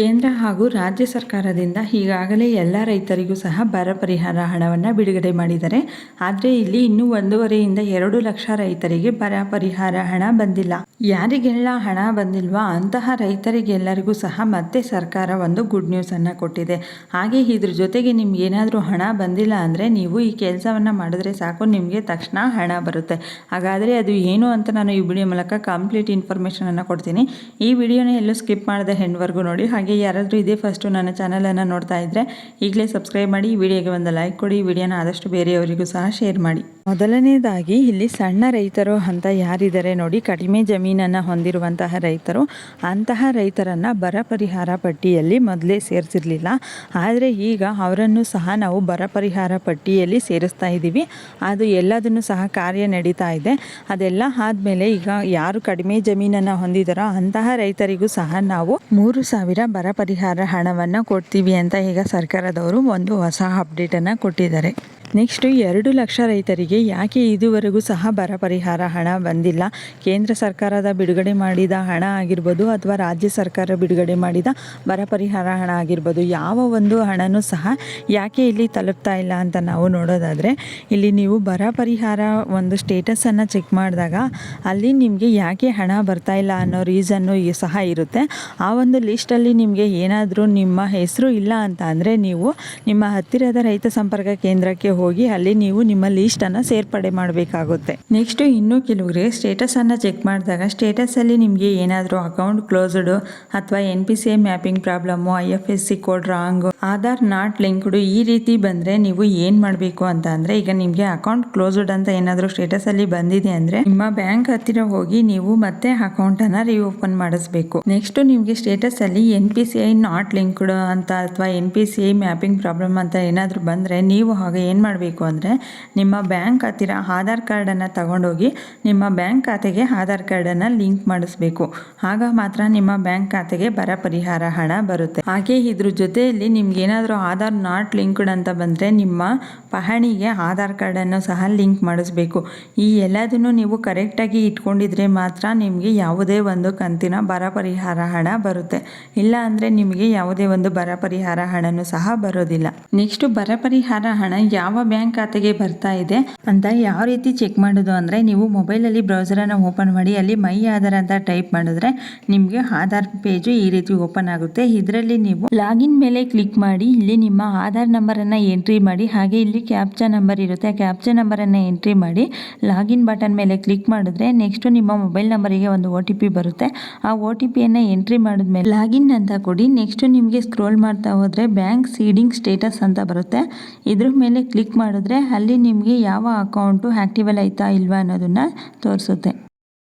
ಕೇಂದ್ರ ಹಾಗೂ ರಾಜ್ಯ ಸರ್ಕಾರದಿಂದ ಈಗಾಗಲೇ ಎಲ್ಲ ರೈತರಿಗೂ ಸಹ ಬರ ಪರಿಹಾರ ಹಣವನ್ನು ಬಿಡುಗಡೆ ಮಾಡಿದ್ದಾರೆ. ಆದರೆ ಇಲ್ಲಿ ಇನ್ನೂ ಒಂದೂವರೆಯಿಂದ ಎರಡು ಲಕ್ಷ ರೈತರಿಗೆ ಬರ ಪರಿಹಾರ ಹಣ ಬಂದಿಲ್ಲ. ಯಾರಿಗೆಲ್ಲ ಹಣ ಬಂದಿಲ್ವಾ ಅಂತಹ ರೈತರಿಗೆಲ್ಲರಿಗೂ ಸಹ ಮತ್ತೆ ಸರ್ಕಾರ ಒಂದು ಗುಡ್ ನ್ಯೂಸನ್ನು ಕೊಟ್ಟಿದೆ. ಹಾಗೆ ಇದ್ರ ಜೊತೆಗೆ ನಿಮ್ಗೆ ಏನಾದರೂ ಹಣ ಬಂದಿಲ್ಲ ಅಂದರೆ ನೀವು ಈ ಕೆಲಸವನ್ನು ಮಾಡಿದ್ರೆ ಸಾಕು, ನಿಮಗೆ ತಕ್ಷಣ ಹಣ ಬರುತ್ತೆ. ಹಾಗಾದರೆ ಅದು ಏನು ಅಂತ ನಾನು ಈ ವಿಡಿಯೋ ಮೂಲಕ ಕಂಪ್ಲೀಟ್ ಇನ್ಫಾರ್ಮೇಷನನ್ನು ಕೊಡ್ತೀನಿ. ಈ ವಿಡಿಯೋನ ಎಲ್ಲೂ ಸ್ಕಿಪ್ ಮಾಡದೆ ಹೆಣ್ವರೆಗೂ ನೋಡಿ, ಹಾಗೆ ಯಾರಾದರೂ ಇದೇ ಫಸ್ಟು ನನ್ನ ಚಾನಲನ್ನು ನೋಡ್ತಾ ಇದ್ದರೆ ಈಗಲೇ ಸಬ್ಸ್ಕ್ರೈಬ್ ಮಾಡಿ ವಿಡಿಯೋಗೆ ಒಂದು ಲೈಕ್ ಕೊಡಿ ವಿಡಿಯೋನ ಆದಷ್ಟು ಬೇರೆಯವರಿಗೂ ಸಹ ಶೇರ್ ಮಾಡಿ. ಮೊದಲನೇದಾಗಿ ಇಲ್ಲಿ ಸಣ್ಣ ರೈತರು ಅಂತ ಯಾರಿದ್ದಾರೆ ನೋಡಿ, ಕಡಿಮೆ ಜಮೀನನ್ನು ಹೊಂದಿರುವಂತಹ ರೈತರು, ಅಂತಹ ರೈತರನ್ನು ಬರ ಪರಿಹಾರ ಪಟ್ಟಿಯಲ್ಲಿ ಮೊದಲೇ ಸೇರಿಸಿರಲಿಲ್ಲ. ಆದರೆ ಈಗ ಅವರನ್ನು ಸಹ ನಾವು ಬರ ಪರಿಹಾರ ಪಟ್ಟಿಯಲ್ಲಿ ಸೇರಿಸ್ತಾ ಇದ್ದೀವಿ. ಅದು ಎಲ್ಲದನ್ನು ಸಹ ಕಾರ್ಯ ನಡೀತಾ ಇದೆ. ಅದೆಲ್ಲ ಆದಮೇಲೆ ಈಗ ಯಾರು ಕಡಿಮೆ ಜಮೀನನ್ನು ಹೊಂದಿದಾರೋ ಅಂತಹ ರೈತರಿಗೂ ಸಹ ನಾವು ಮೂರು ಸಾವಿರ ಬರ ಪರಿಹಾರ ಹಣವನ್ನು ಕೊಡ್ತೀವಿ ಅಂತ ಈಗ ಸರ್ಕಾರದವರು ಒಂದು ಹೊಸ ಅಪ್ಡೇಟನ್ನು ಕೊಟ್ಟಿದ್ದಾರೆ. ನೆಕ್ಸ್ಟು ಎರಡು ಲಕ್ಷ ರೈತರಿಗೆ ಯಾಕೆ ಇದುವರೆಗೂ ಸಹ ಬರ ಪರಿಹಾರ ಹಣ ಬಂದಿಲ್ಲ? ಕೇಂದ್ರ ಸರ್ಕಾರದ ಬಿಡುಗಡೆ ಮಾಡಿದ ಹಣ ಆಗಿರ್ಬೋದು ಅಥವಾ ರಾಜ್ಯ ಸರ್ಕಾರ ಬಿಡುಗಡೆ ಮಾಡಿದ ಬರ ಪರಿಹಾರ ಹಣ ಆಗಿರ್ಬೋದು, ಯಾವ ಒಂದು ಹಣನೂ ಸಹ ಯಾಕೆ ಇಲ್ಲಿ ತಲುಪ್ತಾ ಇಲ್ಲ ಅಂತ ನಾವು ನೋಡೋದಾದರೆ, ಇಲ್ಲಿ ನೀವು ಬರ ಪರಿಹಾರ ಒಂದು ಸ್ಟೇಟಸನ್ನು ಚೆಕ್ ಮಾಡಿದಾಗ ಅಲ್ಲಿ ನಿಮಗೆ ಯಾಕೆ ಹಣ ಬರ್ತಾ ಇಲ್ಲ ಅನ್ನೋ ರೀಸನ್ನು ಸಹ ಇರುತ್ತೆ. ಆ ಒಂದು ಲಿಸ್ಟಲ್ಲಿ ನಿಮಗೆ ಏನಾದರೂ ನಿಮ್ಮ ಹೆಸರು ಇಲ್ಲ ಅಂತ ಅಂದರೆ ನೀವು ನಿಮ್ಮ ಹತ್ತಿರದ ರೈತ ಸಂಪರ್ಕ ಕೇಂದ್ರಕ್ಕೆ ಹೋಗಿ ಅಲ್ಲಿ ನೀವು ನಿಮ್ಮ ಲೀಸ್ಟನ್ನು ಸೇರ್ಪಡೆ ಮಾಡಬೇಕಾಗುತ್ತೆ. ನೆಕ್ಸ್ಟು ಇನ್ನೂ ಕೆಲವರಿಗೆ ಸ್ಟೇಟಸನ್ನು ಚೆಕ್ ಮಾಡಿದಾಗ ಸ್ಟೇಟಸಲ್ಲಿ ನಿಮಗೆ ಏನಾದರೂ ಅಕೌಂಟ್ ಕ್ಲೋಸ್ಡು ಅಥವಾ N P C I mapping problem I F S C code wrong Aadhaar not linked ಈ ರೀತಿ ಬಂದರೆ ನೀವು ಏನು ಮಾಡಬೇಕು ಅಂತ ಅಂದರೆ ಈಗ ನಿಮಗೆ ಅಕೌಂಟ್ ಕ್ಲೋಸ್ಡ್ ಅಂತ ಏನಾದರೂ ಸ್ಟೇಟಸಲ್ಲಿ ಬಂದಿದೆ ಅಂದರೆ ನಿಮ್ಮ ಬ್ಯಾಂಕ್ ಹತ್ತಿರ ಹೋಗಿ ನೀವು ಮತ್ತೆ ಅಕೌಂಟನ್ನು ರಿಓಪನ್ ಮಾಡಿಸ್ಬೇಕು. ನೆಕ್ಸ್ಟ್ ನಿಮಗೆ ಸ್ಟೇಟಸಲ್ಲಿ N P C I not linked ಅಂತ ಅಥವಾ N P C I mapping problem ಅಂತ ಏನಾದರೂ ಬಂದರೆ ನೀವು ಹಾಗೆ ಏನು ಮಾಡಬೇಕು ಅಂದರೆ ನಿಮ್ಮ ಬ್ಯಾಂಕ್ ಹತ್ತಿರ ಆಧಾರ್ ಕಾರ್ಡನ್ನು ತಗೊಂಡೋಗಿ ನಿಮ್ಮ ಬ್ಯಾಂಕ್ ಖಾತೆಗೆ ಆಧಾರ್ ಕಾರ್ಡನ್ನು ಲಿಂಕ್ ಮಾಡಿಸ್ಬೇಕು. ಆಗ ಮಾತ್ರ ನಿಮ್ಮ ಬ್ಯಾಂಕ್ ಖಾತೆಗೆ ಬರ ಪರಿಹಾರ ಹಣ ಬರುತ್ತೆ. ಹಾಗೆ ಇದ್ರ ಜೊತೆಯಲ್ಲಿ ನಿಮ್ಗೆ ಏನಾದರೂ ಆಧಾರ್ ನಾಟ್ ಲಿಂಕ್ಡ್ ಅಂತ ಬಂದರೆ ನಿಮ್ಮ ಪಹಣಿಗೆ ಆಧಾರ್ ಕಾರ್ಡನ್ನು ಸಹ ಲಿಂಕ್ ಮಾಡಿಸ್ಬೇಕು. ಈ ಎಲ್ಲದನ್ನು ನೀವು ಕರೆಕ್ಟಾಗಿ ಇಟ್ಕೊಂಡಿದ್ರೆ ಮಾತ್ರ ನಿಮಗೆ ಯಾವುದೇ ಒಂದು ಕಂತಿನ ಬರ ಪರಿಹಾರ ಹಣ ಬರುತ್ತೆ. ಇಲ್ಲ ಅಂದರೆ ನಿಮಗೆ ಯಾವುದೇ ಒಂದು ಬರ ಪರಿಹಾರ ಹಣನೂ ಸಹ ಬರೋದಿಲ್ಲ. ನೆಕ್ಸ್ಟ್ ಬರ ಪರಿಹಾರ ಹಣ ಯಾವ ಬ್ಯಾಂಕ್ ಖಾತೆಗೆ ಬರ್ತಾ ಇದೆ ಅಂತ ಯಾವ ರೀತಿ ಚೆಕ್ ಮಾಡೋದು ಅಂದರೆ ನೀವು ಮೊಬೈಲಲ್ಲಿ ಬ್ರೌಸರನ್ನು ಓಪನ್ ಮಾಡಿ, ಅಲ್ಲಿ ಮೈ ಆಧಾರ್ ಅಂತ ಟೈಪ್ ಮಾಡಿದ್ರೆ ನಿಮಗೆ ಆಧಾರ್ ಪೇಜು ಈ ರೀತಿ ಓಪನ್ ಆಗುತ್ತೆ. ಇದರಲ್ಲಿ ನೀವು ಲಾಗಿನ್ ಮೇಲೆ ಕ್ಲಿಕ್ ಮಾಡಿ, ಇಲ್ಲಿ ನಿಮ್ಮ ಆಧಾರ್ ನಂಬರನ್ನು ಎಂಟ್ರಿ ಮಾಡಿ, ಹಾಗೆ ಇಲ್ಲಿ ಕ್ಯಾಪ್ಚಾ ನಂಬರ್ ಇರುತ್ತೆ. ಆ ಕ್ಯಾಪ್ಚಾ ನಂಬರನ್ನು ಎಂಟ್ರಿ ಮಾಡಿ ಲಾಗಿನ್ ಬಟನ್ ಮೇಲೆ ಕ್ಲಿಕ್ ಮಾಡಿದ್ರೆ ನೆಕ್ಸ್ಟ್ ನಿಮ್ಮ ಮೊಬೈಲ್ ನಂಬರಿಗೆ ಒಂದು ಪಿ ಬರುತ್ತೆ. ಆ ಒ ಟಿ ಪಿಯನ್ನು ಎಂಟ್ರಿ ಮಾಡಿದ್ಮೇಲೆ ಲಾಗಿನ್ ಅಂತ ಕೊಡಿ. ನೆಕ್ಸ್ಟ್ ನಿಮಗೆ ಸ್ಕ್ರೋಲ್ ಮಾಡ್ತಾ ಹೋದರೆ ಬ್ಯಾಂಕ್ ಸೀಡಿಂಗ್ ಸ್ಟೇಟಸ್ ಅಂತ ಬರುತ್ತೆ. ಇದ್ರ ಮೇಲೆ ಕ್ಲಿಕ್ ಮಾಡಿದ್ರೆ ಅಲ್ಲಿ ನಿಮಗೆ ಯಾವ ಅಕೌಂಟು ಆ್ಯಕ್ಟಿವಲ್ ಆಯ್ತಾ ಇಲ್ವಾ ಅನ್ನೋದನ್ನು ತೋರಿಸುತ್ತೆ.